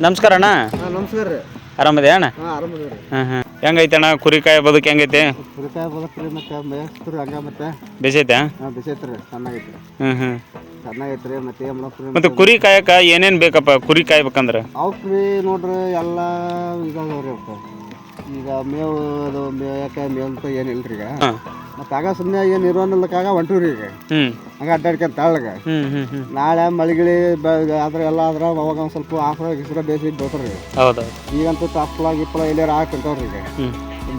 ನಮಸ್ಕಾರ ಅಣ್ಣ. ಹಾಂ ನಮಸ್ಕಾರ ರೀ. ಆರಾಮದೆ ಅಣ್ಣ? ಹಾಂ ಆರಾಮದ ರೀ ಹಾಂ ಹಾಂ. ಹೆಂಗೈತೆ ಅಣ್ಣ ಕುರಿಕಾಯಿ ಬದುಕು ಹೆಂಗೈತೆ? ಕುರಿಕಾಯಿ ಬದಕ್ರಿ ಮತ್ತೆ ಮೇಸ್ತ್ರಿ ಹಂಗ ಮತ್ತೆ. ಬಿಸೈತೆ ಹಾಂ ರೀ ಚೆನ್ನಾಗೈತೆ ಹ್ಞೂ ಹ್ಞೂ ಚೆನ್ನಾಗೈತ್ರಿ ಮತ್ತೆ ಏನು ಮಾಡಕ್ರಿ ಮತ್ತು ಕುರಿ ಕಾಯಕ ಏನೇನು ಬೇಕಪ್ಪ ಕುರಿ ಕಾಯ್ಬೇಕಂದ್ರೆ? ಅವಕ್ರಿ ನೋಡ್ರಿ ಎಲ್ಲ ಇದಾಗವ್ರಿ ಈಗ ಮೇವು ಅದು ಮೇಯಕ್ಕೆ ಮೇವು ಅಂತ ಏನಿಲ್ಲ ರೀ ಈಗ? ಹಾಂ. ಮತ್ತೆ ಆಗ ಸುಮ್ಮನೆ ಏನು ಇರೋನಲ್ಲಕ್ಕಾಗ ಹೊಂಟೂರಿ ಈಗ. ಹ್ಞೂ ಹಂಗೆ ಅಡ್ಡಾಡ್ಕೊಂತ ತಾಳಗ. ಹ್ಞೂ ನಾಳೆ ಮಳಿಗಿಳಿ ಆದ್ರೆ ಎಲ್ಲ ಆದ್ರೆ ಅವಾಗ ಒಂದು ಸ್ವಲ್ಪ ಆಫ್ರ ಗಿಸ್ರ ಬೇಸಿ ಬಿಡ್ರಿ ಹೌದು ಈಗಂತೂ ತಪ್ಪಲ ಗಿಪ್ಪಲ ಎಲ್ಲಾರ ಕಂಟವ್ರಿ ಈಗ. ಹ್ಞೂ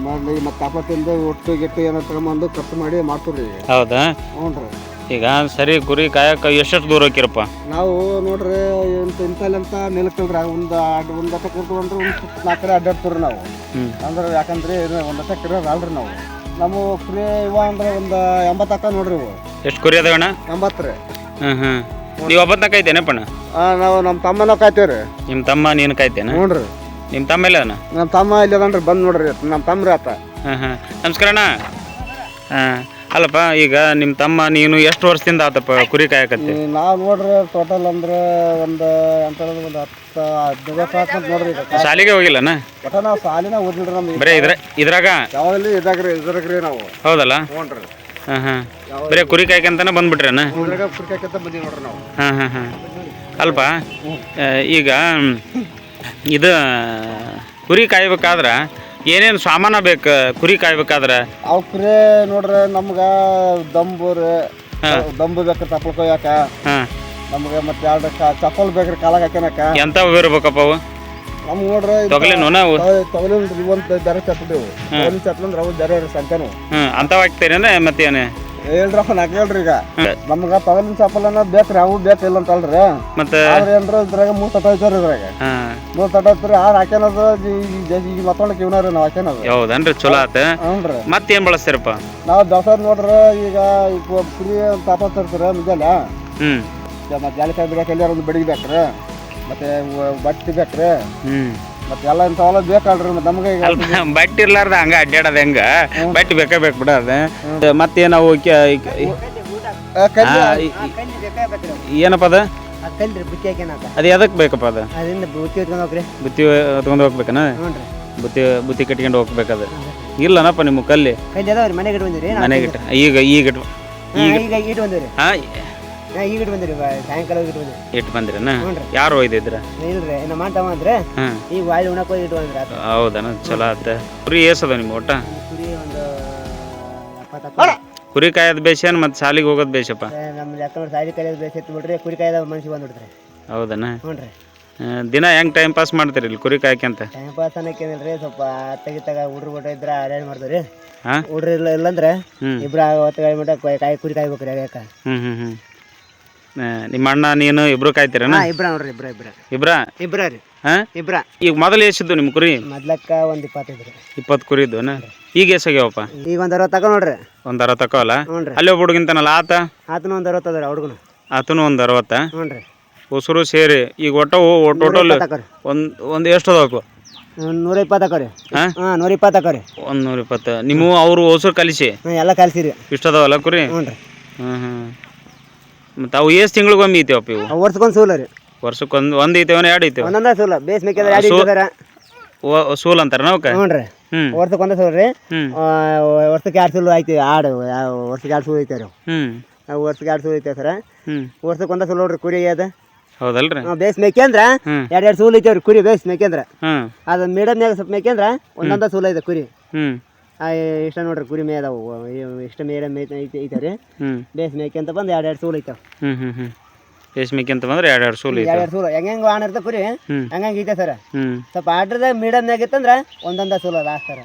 ಮಾಡಿ ಮತ್ತೆ ತಪ್ಪಲ ತಿಂದು ಒಟ್ಟು ಗಿಟ್ಟು ಏನೋ ತಗೊಂಬಂದು ಖರ್ಚು ಮಾಡಿ ಮಾಡ್ತೀವ್ರಿ ಈಗ. ಹೌದಾ? ಹ್ಞೂ ರೀ. ಈಗ ಸರಿ ಗುರಿ ಕಾಯಕ ಎಷ್ಟೆಷ್ಟು ದೂರ ಹೋಗಿರಪ್ಪ ನಾವು ನೋಡ್ರಿ ಇಂತ ಇಂತಲ್ಲಂತ ನಿಲ್ಕಲ್ರಿ ಒಂದು ಅಡ್ ಒಂದು ಹತ್ತ ಕುರ್ತು ಅಂದ್ರೆ ಒಂದು ನಾಲ್ಕು ಕಡೆ ಅಡ್ಡಾಡ್ತೀವ್ರಿ ನಾವು ಅಂದ್ರೆ ಯಾಕಂದ್ರೆ ಇದು ಒಂದು ಹತ್ತ ಕಡೆ ಅಲ್ರಿ ನಾವು. ನಮ್ಮ ಫ್ರೀ ಇವ ಅಂದ್ರೆ ಒಂದು ಎಂಬತ್ತಕ್ಕ ನೋಡ್ರಿ ಇವು. ಎಷ್ಟು ಕುರಿ ಅದಾವಣ್ಣ ಎಂಬತ್ತು ರೀ. ಹ್ಞೂ ಹ್ಞೂ ನೀವು ಒಬ್ಬತ್ತನ ಕಾಯ್ತೇನಪ್ಪಣ್ಣ ನಾವು ನಮ್ಮ ತಮ್ಮನ ಕಾಯ್ತೀವಿ ರೀ. ನಿಮ್ಮ ತಮ್ಮ ನೀನು ಕಾಯ್ತೇನೆ? ನೋಡ್ರಿ ನಿಮ್ಮ ತಮ್ಮ ಇಲ್ಲ ಅಣ್ಣ? ನಮ್ಮ ತಮ್ಮ ಇಲ್ಲಿ ಅದನ್ರಿ ಬಂದು ನೋಡ್ರಿ ನಮ್ಮ ತಮ್ಮ ರೀ ಆತ. ಹಾಂ ಹಾಂ ನಮಸ್ಕಾರ ಅಣ್ಣ. ಹಾಂ. ಅಲ್ಲಪ್ಪ ಈಗ ನಿಮ್ಮ ತಮ್ಮ ನೀನು ಎಷ್ಟು ವರ್ಷದಿಂದ ಆತಪ್ಪ ಕುರಿ ಕಾಯಕತ್ತಿ? ನಾವು ನೋಡ್ರಿ ಟೋಟಲ್ ಅಂದ್ರೆ ಒಂದು ಎಂತ ಹೇಳಿದ್ರೆ ಒಂದು ಹತ್ತು ಹದಿನೈದು ವರ್ಷ ಅಂತ ನೋಡ್ರಿ ಈಗ. ಶಾಲೆಗೆ ಹೋಗಿಲ್ಲನ? ಒಟ್ಟ ನಾವು ಸಾಲಿನ ಓದಿಲ್ರಿ ನಮ್ಗೆ. ಬರೇ ಇದ್ರ ಇದ್ರಾಗ? ಯಾವಾಗಲಿ ಇದಾಗ್ರಿ ಇದ್ರಾಗ್ರಿ ನಾವು. ಹೌದಲ್ಲ? ಹ್ಞೂ ರೀ ಹಾಂ. ಹಾಂ ಬರೀ ಕುರಿ ಕಾಯ್ಕಂತಾನೆ ಬಂದ್ಬಿಟ್ರೇನ? ಇದ್ರಾಗ ಕುರ್ಕಾಕಂತ ಬಂದೀವಿ ನೋಡ್ರಿ ನಾವು. ಹಾಂ ಹಾಂ ಹಾಂ. ಅಲ್ಪ ಈಗ ಇದು ಕುರಿ ಕಾಯ್ಬೇಕಾದ್ರೆ ಏನೇನು ಸಾಮಾನ ಬೇಕು ಕುರಿ ಕಾಯ್ಬೇಕಾದ್ರೆ? ಅವ್ಕ್ರಿ ನೋಡ್ರಿ ನಮ್ಗ ದಂಬೂರ್ ದಂಬು ಬೇಕು ತಪ್ಪಲ್ ಕೊಯ್ಯಾಕ ಹಾಂ. ನಮ್ಗೆ ಮತ್ತೆ ಎರಡು ಚಪ್ಪಲ್ ಬೇಕ್ರಿ ಕಾಲಾಗ ಹಾಕ್ಯನಕ ಎಂತ ಇರ್ಬೇಕಪ್ಪ ಅವು? ನಮ್ಗೆ ನೋಡ್ರಿ ತೊಗಲೇನು ನಾವು ತೊಗಲಿನ ಒಂದು ಬೇರೆ ಚಪ್ಪಲ್ ತೊಗಲಿ ಚಪ್ಪಲ್ ಅಂದ್ರೆ ಅವು ಬೇರೆ ಸಂಖ್ಯೆನು ಹ್ಞೂ ಅಂಥವು ಹಾಕ್ತೀರೇನೆ ಮತ್ತೇನು? ಹೇಳ್ರಪ್ಪ ನಾಕ್ ಹೇಳ್ರಿ ಈಗ. ನಮ್ಗ ತೊಗಲಿನ ಚಪ್ಪಲ್ ಅನ್ನೋದು ಬೇಕ್ರಿ ಅವು ಬೇಕ ಇಲ್ಲ ಅಂತಲ್ರಿ. ಮತ್ತೆ ಆದ್ರೆ ಏನ್ರ ಇದ್ರಾಗ ಮೂರ್ ತಟ ಐತಾರ ಇದ್ರಾಗ. ಮೂರ್ ತಟ ಐತ್ರಿ ಆರ್ ಹಾಕ್ಯನದ? ಈಗ ಮತ್ತೊಂದಕ್ಕೆ ಇವನ ರೀ ನಾವು ಹಾಕ್ಯನದು. ಹೌದನ್ರಿ ಚಲೋ ಆತ. ಹ್ಞೂ ರೀ ಮತ್ತೇನು ಬಳಸ್ತೀರಪ್ಪ? ನಾವು ದಸರಾ ನೋಡ್ರಿ ಈಗ ಈಗ ಫ್ರೀ ತಾಪ ತರ್ತೀರ ಮುಂಜಾನೆ ಹ್ಮ್. ಮತ್ತೆ ಜಾಲಿಕಾಯಿ ಬಿಡಕ್ಕೆ ಎಲ್ಲಾರ ಒಂದು ಬೆಡಿಗೆ ಬೇಕ್ರಿ. ಮತ್ತೆ ಬಟ್ಟೆ ಬೇಕ್ರಿ. ಹ್ಞೂ ಮತ್ತೆ ಎಲ್ಲ ಇಂಥವೆಲ್ಲ ಬೇಕಲ್ರಿ ಮತ್ತೆ ನಮಗೆ ಈಗ. ಅಲ್ಪ ಇರ್ಲಾರ್ದ ಹಂಗ ಅಡ್ಡಾಡೋದು ಹೆಂಗ? ಬಟ್ಟೆ ಬೇಕೇ ಬೇಕು ಬಿಡ ಅದು ಮತ್ತೇನವು ಆ, ಕಡ್ಲಿ- ಏನಪ್ಪ ಅದ? ಕಲ್ರಿ ಬುತ್ತಿ ಹಾಕ್ಯನಕ ಅದು ಎದಕ್ಕೆ ಬೇಕಪ್ಪ ಅದು? ಅದರಿಂದ ಬುತ್ತಿ ಹೊತ್ಕೊಂಡು ಹೋಗ್ರಿ. ಬುತ್ತಿ ತೊಗೊಂಡು ಹೋಗ್ಬೇಕನ? ಹ್ಞೂ ರೀ ಬುತ್ತಿ ಬುತ್ತಿ ಕಟ್ಕೊಂಡು ಹೋಗ್ಬೇಕದ ಇಲ್ಲನಪ್ಪ ನಿಮ್ಮ ಕಲ್ಲಿ. ಕಲ್ಲಿ ಅದಾವ್ರಿ ಮನೆಗೆ ಇಟ್ಟು ಬಂದಿರಿ ಮನೆಗೆ ಇಟ್ಟು ಈಗ ಈಗ ಇಟ್ಟು ಈಗ ಈಗ ಇಟ್ಟು ಬಂದಿರಿ ಹಾಂ ಈಗ ಇಟ್ಟು ಬಂದಿರಿ ಸಾಯಂಕಾಲ ಹೋಗಿ ಇಟ್ಟು ಬಂದಿರಿ. ಇಟ್ಟು ಬಂದಿರನ? ಹ್ಞೂ ಯಾರು ಒಯ್ದಿದ್ರ? ಇಲ್ರಿ ನಮ್ಮ ತಮ್ಮ ಅಂದ್ರೆ ಹಾಂ. ಈಗ ವಾಳಿ ಉಣಕ್ ಹೋಗಿ ಇಟ್ಟು ಬಂದ್ರಿ ಆತ. ಹೌದನ? ಚಲೋ ಆತ. ಕುರಿ ಏಸದ ನಿಮ್ಮ ಒಟ್ಟ ಕುರಿ ಒಂದು ಎಪ್ಪತ್ತ ಕುರಿ ಕಾಯೋದು ಬೇಷನ್ ಮತ್ತು ಶಾಲಿಗೆ ಹೋಗೋದು ಬೇಷಪ್ಪ? ನಮ್ಮ ಲೆಕ್ಕ ಸಾಲಿ ಕಲಿಯೋದು ಬೇಸಿತ್ತು ಬಿಡ್ರಿ ಕುರಿ ಕಾಯ್ದ ಮನ್ಸಿಗೆ ಬಂದ್ಬಿಡ್ರಿ ಹೌದನ? ಹ್ಞೂ ರೀ. ಆ, ದಿನ ಹೆಂಗೆ ಟೈಮ್ ಪಾಸ್ ಮಾಡ್ತೀರಿ ಇಲ್ಲಿ ಕುರಿ ಕಾಯ್ಕಂತ ಟೈಮ್ ಪಾಸ್ ಅನ್ನಕ್ಕೆ ಏನಿಲ್ರಿ ಸ್ವಲ್ಪ ಅತ್ತಗಿತ್ತಾಗ ಹುಡ್ರು ಬಿಟ್ಟ ಇದ್ರೆ ಅರೇಂಜ್ ಮಾಡ್ತೀವಿ ರೀ ಹಾಂ? ಹುಡ್ರು ಇಲ್ಲ ಇಲ್ಲಂದ್ರೆ ಹ್ಞೂ ಇಬ್ರು ಹೊತ್ತು ಕಾಯಿ ಮಟ್ಟ ಕಾಯಿ ಕುರಿ ಕಾಯ್ಬೇಕ್ರಿ ಹ್ಮ್ ಹ್ಮ್ ಹ್ಮ್. ಹ್ಞೂ ಹ್ಞೂ ನಿಮ್ಮ ಅಣ್ಣ ನೀನು ಇಬ್ರು ಕಾಯ್ತೀರ ಹಾಂ ಇಬ್ರ ಇಬ್ರ ಇಬ್ರ. ಇಬ್ರ? ಇಬ್ರ ರೀ. ಹಾಂ? ಇಬ್ರ. ಈಗ ಮೊದಲು ಎಷ್ಟಿದ್ದು ನಿಮ್ಮ ಕುರಿ? ಮೊದ್ಲಕ್ಕ ಒಂದ್ ಇಪ್ಪತ್ತೈದು ರೀ. ಇಪ್ಪತ್ತು ಕುರಿ ಇದ್ದುನ ಈಗ ಎಷ್ಟಾಗ್ಯಾವಪ್ಪ ಈಗ ಒಂದ್ ಅರವತ್ತು ತಗೋ ನೋಡ್ರಿ. ಒಂದ್ ಅರವತ್ತು ತಕೋಲ್ಲ ಹ್ಞೂ ಅಲ್ಲಿ ಒಬ್ಬ ಹುಡುಗಿಂತನಲ್ಲ ಆತ? ಆತನು ಒಂದು ಅರವತ್ತು ಅದ ರೀ ಹುಡುಗನು ಆತನು ಒಂದ್ ಅರವತ್ತ? ಹ್ಞೂ ರೀ. ಉಸುರು ಸೇರಿ ಈಗ ಒಟ್ಟ ಟೋಟಲ್ ಒಂದ್ ಒಂದ್ ಒಂದು ಎಷ್ಟು ಅದಾವು ನೂರ ಇಪ್ಪತ್ತ ತಕೋರಿ ಹಾ? ಹಾಂ ನೂರ ಇಪ್ಪತ್ತು ತಕೋರಿ ಒಂದ್ ನೂರ ಇಪ್ಪತ್ತು. ನಿಮ್ಮ ಅವರು ಹೊಸರು ಕಲಿಸಿ? ಹಾಂ ಎಲ್ಲ ಕಲ್ಸಿರಿ. ಇಷ್ಟು ಅದಾವಲ್ಲ ಕುರಿ? ಹ್ಞೂ ರೀ. ಹ್ಞೂ ಹ್ಞೂ ಮತ್ತು ಅವು ಎಷ್ಟು ತಿಂಗಳಿಗೊಮ್ಮೆ ಇತ್ತೇವಪ್ಪ ಇವು? ವರ್ಷಕ್ಕೊಂದು ಸೂಲ ರೀ. ವರ್ಷಕ್ಕೊಂದು ಒಂದು ಐತೇವನ ಎರಡು ಐತೇವ ಒಂದೊಂದ ಸೂಲ. ಬೇಸ್ ಮೇಕೆ ಎರಡು ಇಟ್ಟಿದಾರ ಓ ಸೂಲ್ ಅಂತಾರ ಅವಕ್ಕೆ? ಹ್ಞೂ ರೀ. ಹ್ಞೂ ವರ್ಷಕ್ಕೆ ಒಂದೇ ಸೂಲ ರೀ. ಹ್ಞೂ ಆ, ವರ್ಷಕ್ಕೆ ಎರಡು ಸೂಲು ಐತಿ ಆಡು ಯಾವ ವರ್ಷಕ್ಕೆ ಎರಡು ಸೂಲು ಐತೆ ರೀ ಹ್ಞೂ ಅವು ವರ್ಷಕ್ಕೆ ಎರಡು ಸೂಲು ಐತೆ ಸರ. ಹ್ಞೂ ವರ್ಷಕ್ಕೆ ಒಂದೇ ಸೂಲು ನೋಡ್ರಿ ಕುರಿ ಅದ. ಹೌದಲ್ರಿ? ಬೇಸ್ ಮೇಕೆಂದ್ರ ಅಂದ್ರ ಎರಡು ಎರಡು ಸೂಲು ಐತೆ ರೀ ಕುರಿ ಬೇಸ್ ಮೇಕೆಂದ್ರ. ಹ್ಞೂ ಅದು ಮೀಡಿಯಮ್ನಾಗ ಸ್ವಲ್ಪ ಮೇಕೆಂದ್ರ ಒಂದೊಂದ ಸೋಲ ಐತೆ ಕುರಿ. ಹ್ಞೂ ಇಷ್ಟ ನೋಡ್ರಿ ಕುರಿ ಮೇ ಅದಾವು. ಇವ್ ಇಷ್ಟ ಮೀಡಿಯಮ್ ಐತೆ ಐತೆ ಐತೆ ಬೇಸ್ ಮೇಕೆ ಅಂತ ಬಂದು ಎರಡು ಎರಡು ಸೂಲು ಐತಾವ ಹ್ಮ್ ಹ್ಞೂ ಹ್ಞೂ ಮೇಕೆ ಅಂತ ಬಂದ್ರೆ ಎರಡು ಎರಡು ಸೂಲ್ ಐತೆ ಎರಡು ಎರಡು ಸೂಲು. ಹೆಂಗೆ ಹೆಂಗೆ ಆಣ ಇರ್ತದೆ ಕುರಿ? ಹಂಗಂಗೆ ಐತೆ ಸರ. ಸ್ವಲ್ಪ ಆರ್ಡ್ರದಾಗ ಮೀಡಿಯಮ್ನಾಗ ಆಗಿತ್ತಂದ್ರೆ ಒಂದೊಂದ ಸೂಲು ಅದ ಸರ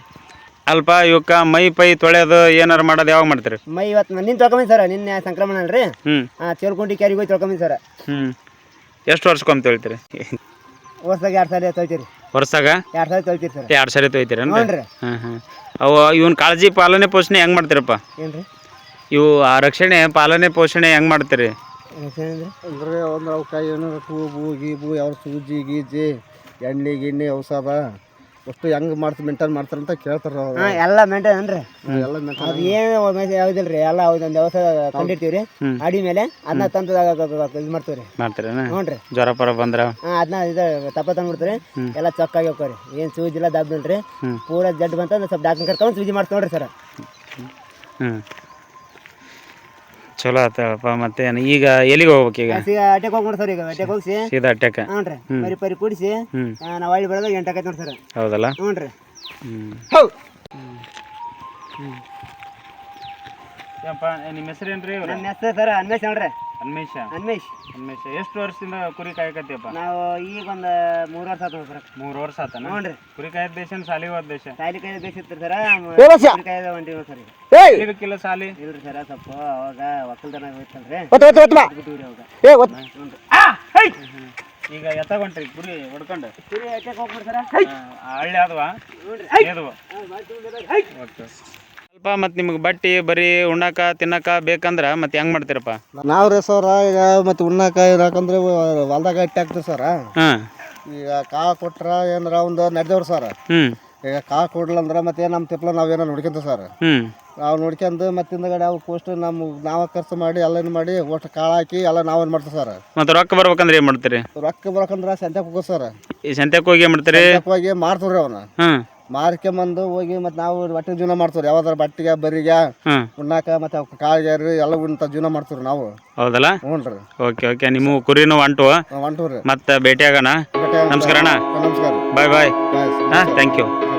ಅಲ್ಪ ಇವಕ್ಕ ಮೈ ಪೈ ತೊಳೆಯೋದು ಏನಾರು ಮಾಡೋದು ಯಾವಾಗ ಮಾಡ್ತೀರಿ? ಮೈ ಇವತ್ತು ನಿನ್ನ ತೊಳ್ಕೊಂಬಿ ಸರ ನಿನ್ನೆ ಸಂಕ್ರಮಣ ಅಲ್ರಿ? ಹಾಂ ಚೇಳ್ಕೊಂಡಿ ಕ್ಯಾರಿಗೆ ಹೋಗಿ ತೊಳ್ಕೊಂಬಿ ಸರ. ಹ್ಞೂ ಎಷ್ಟು ವರ್ಷಕ್ಕೊಮ್ಮೆ ತೊಳಿತೀರಿ? ವರ್ಷದಾಗ ಎರಡು ಸಾವಿರ ತೊಳ್ತೀರಿ. ವರ್ಷಾಗ ಎರಡು ಸಾವಿರ ತೊಳ್ತೀರಿ ಸರ್. ಎರಡು ಸರಿ ತೊಯ್ತೀರ ಅವ ಹಾಂ ಹಾಂ ಅವು ಇವನ್ ಕಾಳಜಿ ಪಾಲನೆ ಪೋಷಣೆ ಹೆಂಗೆ ಮಾಡ್ತೀರಪ್ಪ? ಏನು ರೀ ಇವು ಆ ರಕ್ಷಣೆ ಪಾಲನೆ ಪೋಷಣೆ ಹೆಂಗೆ ಮಾಡ್ತೀರಿ? ಅಂದ್ರೆ? ಒಂದು ಅವಕ್ಕೆ ಏನಾರ ಟೂಬು ಗೀಬು ಯಾವ ಸೂಜಿ ಗೀಜಿ ಎಣ್ಣೆ ಗಿಣ್ಣೆ ಔಷಧ. ಅಷ್ಟು ಹೆಂಗ್ ಮಾಡ್ತ ಮೇಂಟೈನ್ ಮಾಡ್ತಾರ ಅಂತ ಕೇಳ್ತಾರ ಅವ್ರು. ಹಾಂ ಎಲ್ಲ ಮೇಂಟೈನ್ ಅನ್ರಿ ಎಲ್ಲ ಮೇಂಟೈನ್ ಅದು ಏನು ಯಾವ್ದಿಲ್ರಿ ಎಲ್ಲ ಒಂದು ವ್ಯವಸ್ಥೆ ಕಂಡಿರ್ತೀವ್ರಿ ಹ್ಮ್. ಅಡಿ ಮೇಲೆ ಅದನ್ನ ತಂದು ಇದು ಮಾಡ್ತೀವಿ ರೀ ಮಾಡ್ತೀರೇನ? ಹ್ಞೂ ಜ್ವರ ಪರ ಬಂದ್ರ? ಹಾ ಅದನ್ನ ಇದು ತಪ್ಪ ತಂದ್ಬಿಡ್ತೀರಿ ಎಲ್ಲ ಚೊಕ್ಕಾಗಿ ಹೋಗ್ರಿ ಏನು ಸೂಜಿಲ್ಲ ದಬ್ಬಿಲ್ರಿ ಹ್ಮ್. ಪೂರ ಜಡ್ ಬಂತಂದ್ರೆ ಸ್ವಲ್ಪ ಡಾಕ್ಟರ್ ಕರ್ಕೊಂಡು ಸೂಜಿ ಮಾಡ್ತೀವಿ ನೋಡ್ರಿ ಸರ್. ಹ್ಞೂ ಚಲೋ ಆತಪ್ಪ ಮತ್ತೆ ಈಗ ಎಲ್ಲಿಗೆ ಹೋಗ್ಬೇಕು ಈಗ? ಅಟ್ಯಾಕ್ ಅಟ್ಟೆಗೆ ಹೋಗಿ ಸರ್ ಈಗ ಅಟ್ಯಾಕ್ ಹೋಗಿಸಿ. ಸೀದಾ ಅಟ್ಯಾಕ್ ಹ್ಞೂ ರೀ ಪರಿ ಪರಿ ಕುಡಿಸಿ. ಹ್ಞೂ ನಾವು ಹಳ್ಳಿ ಬೆಳೆದಾಗ ಎಂಟು ಆಕೈತೆ ನೋಡಿ ಸರ್. ಹೌದಲ್ಲ? ಹ್ಞೂ ರೀ. ಹ್ಞೂ ನಿಮ್ಮ ಹೆಸರೇನ್ರಿ ನನ್ನ ಹೆಸರು ಸರ್ ಅನ್ವೇಷ್ ನೋಡ್ರಿ ಅನ್ಮೇಶ ಅನ್ಮೇಶ್ ಅನ್ಮೇಶ ಎಷ್ಟು ವರ್ಷದಿಂದ ಕುರಿ ಕಾಯಕತ್ತೀಯಪ್ಪ? ನಾವು ಈಗ ಒಂದು ಮೂರು ವರ್ಷ ಆತು ಸರ್. ಮೂರು ವರ್ಷ ಆತ ನೋಡ್ರಿ ಕುರಿ ಕಾಯದ ದೇಶ ಸಾಲಿ ಹೋದ ದೇಶ ಸಾಲಿ ಕಾಯ್ ದೇಶ ಸರ್. ಕುರಿ ಕಾಯ್ದ ಒಂದಿವ ಸರ್ ಇದಕ್ಕಿಲ್ಲ ಸಾಲಿ? ಇಲ್ರಿ ಸರ್ ಸ್ವಲ್ಪ ಅವಾಗ ಒಕ್ಕಲ್ತನ ಹೋಯ್ತಲ್ರಿ. ಬಿಟ್ಟಿವ್ರಿ ಅವಾಗ. ಈಗ ಎತ್ತಗೊಂಟ್ರಿ ಕುರಿ ಹೊಡ್ಕೊಂಡು? ಕುರಿ ಆ, ಹಳ್ಳಿ ಆದವಾ? ಏದವ? ಓಕೆ. ಸ್ವಲ್ಪ ಮತ್ತು ನಿಮಗೆ ಬಟ್ಟಿ ಬರೀ ಉಣ್ಣಾಕ ತಿನ್ನಕ ಬೇಕಂದ್ರೆ ಮತ್ತೆ ಹೆಂಗೆ ಮಾಡ್ತೀರಪ್ಪ? ನಾವು ರೀ ಸರ ಈಗ ಮತ್ತೆ ಉಣ್ಣಾಕ ಇರಾಕಂದ್ರೆ ಹೊಲ್ದಾಗ ಇಟ್ಟು ಹಾಕ್ತೀವಿ ಸರ. ಹಾಂ. ಈಗ ಕಾ ಕೊಟ್ರ ಏನಾರ ಒಂದು ನಡೆದವ್ರು ಸರ್. ಹ್ಞೂ ಈಗ ಕಾ ಕೊಡ್ಲಂದ್ರ ಅಂದ್ರೆ ಮತ್ತೆ ಏನು ನಮ್ಮ ತಿಪ್ಲ ನಾವೇನೋ ನೋಡ್ಕೊಂತ ಸರ್. ಹ್ಞೂ ನಾವು ನೋಡ್ಕೊಂಡು ಮತ್ತೆ ಹಿಂದಗಡೆ ಅವು ಕೋಸ್ಟ್ ನಮ್ಮ ನಾವ ಖರ್ಚು ಮಾಡಿ ಎಲ್ಲೇನು ಮಾಡಿ ಒಟ್ಟು ಕಾಳು ಹಾಕಿ ಎಲ್ಲ ನಾವೇನು ಮಾಡ್ತೀವಿ ಸರ್. ಮತ್ತು ರೊಕ್ಕ ಬರ್ಬೇಕಂದ್ರೆ ಏನು ಮಾಡ್ತೀರಿ? ರೊಕ್ಕ ಬರಕಂದ್ರೆ ಸಂತೆಕ್ ಹೋಗೋದು ಸರ್. ಈ ಸಂತೆಗೆ ಹೋಗಿ ಏನು ಮಾಡ್ತೀರಿ? ಹೋಗಿ ಮಾರ್ತೀವಿ ರೀ ಅವನ್ನ ಹಾಂ ಮಾರ್ಕೊಂಬಂದು ಹೋಗಿ ಮತ್ತೆ ನಾವು ಬಟ್ಟೆ ಜೀವನ ಮಾಡ್ತೀವಿ ಯಾವ್ದಾರ ಬಟ್ಟಿಗೆ ಬರಿಗೆ ಹ್ಮ್ ಉಣ್ಣಾಕ ಮತ್ತೆ ಅವಕ್ಕೆ ಎಲ್ಲ ಉಣ್ತ ಜೀವನ ಮಾಡ್ತೀವಿ ನಾವು. ಹೌದಲ್ಲ? ಹ್ಞೂ ರೀ ಓಕೆ ಓಕೆ. ನಿಮ್ಮ ಕುರಿನೂ ಹೊಂಟು ಮತ್ತೆ ಭೇಟಿ ಆಗೋಣ ನಮಸ್ಕಾರ ಅಣ್ಣ. ನಮಸ್ಕಾರ. ಬಾಯ್ ಬಾಯ್. ಬಾಯ್ ಹಾಂ ಥ್ಯಾಂಕ್ ಯು